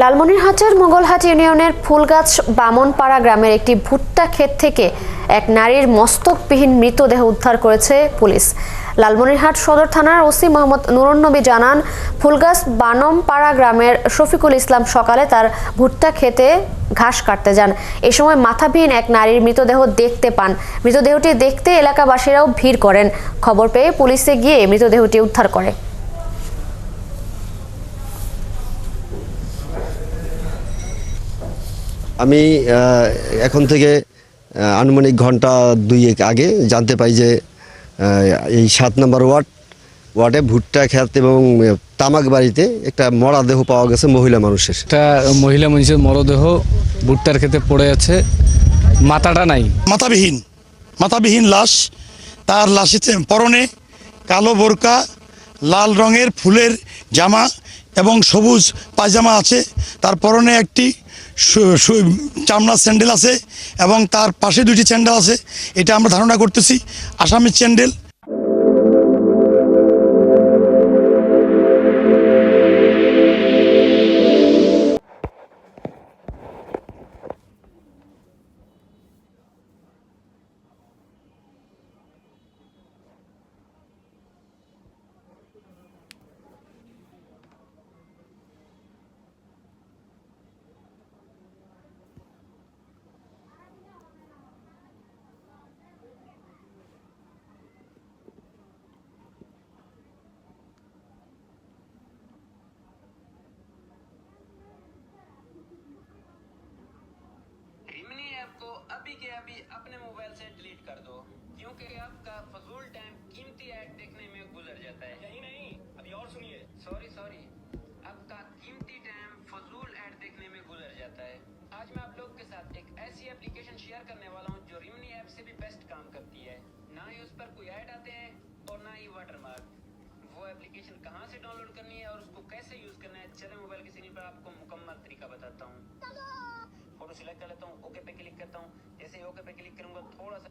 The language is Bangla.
লালমনিরহাটের মোগলহাট ইউনিয়নের ফুলগাছ বামনপাড়া গ্রামের একটি ভুট্টা ক্ষেত থেকে এক নারীর মস্তকবিহীন মৃতদেহ উদ্ধার করেছে পুলিশ। লালমনিরহাট সদর থানার ওসি মোহাম্মদ নুরুন্নবী জানান, ফুলগাছ বানমপাড়া গ্রামের শফিকুল ইসলাম সকালে তার ভুট্টা খেতে ঘাস কাটতে যান। এ সময় মাথাবিহীন এক নারীর মৃতদেহ দেখতে পান। মৃতদেহটি দেখতে এলাকাবাসীরাও ভিড় করেন। খবর পেয়ে পুলিশে গিয়ে মৃতদেহটি উদ্ধার করে। আমি এখন থেকে আনুমানিক ঘণ্টা দুইয়েক আগে জানতে পাই যে এই সাত নম্বর ওয়ার্ড ওয়ার্ডে ভুট্টা খেত এবং তামাক বাড়িতে একটা মরা দেহ পাওয়া গেছে মহিলা মানুষের। একটা মহিলা মানুষের মরদেহ ভুট্টার খেতে পড়ে আছে। মাথাটা নাই। মাথাবিহীন। মাথাবিহীন লাশ। তার লাশিতে পরনে কালো বোরকা লাল রঙের ফুলের জামা এবং সবুজ পায়জামা আছে। তার পরনে একটি চামড়ার স্যান্ডেল আছে এবং তার পাশে দুটি স্যান্ডেল আছে। এটা আমরা ধারণা করতেছি, আসামের স্যান্ডেল। अभी अपने मोबाइल से डिलीट कर दो क्योंकि आपका फजूल टाइम कीमती ऐड देखने में गुजर जाता है। यही नहीं अभी और सुनिए। सॉरी सॉरी आपका कीमती टाइम फजूल ऐड देखने में गुजर जाता है। आज मैं आप लोग के साथ एक ऐसी एप्लीकेशन शेयर करने वाला हूँ जो रिमनी ऐप से भी बेस्ट काम करती है। ना ही उस पर कोई ऐड आते हैं और ना ही वाटरमार्क वो एप्लीकेशन कहाँ से डाउनलोड करनी है और उसको कैसे यूज़ करना है चले मोबाइल की स्क्रीन पर आपको मुकम्मल तरीका बताता हूँ। फ़ोटो सिलेक्ट कर लेता हूँ, ओके पे क्लिक करता हूँ। जैसे ओके पे क्लिक करूँगा, थोड़ा सा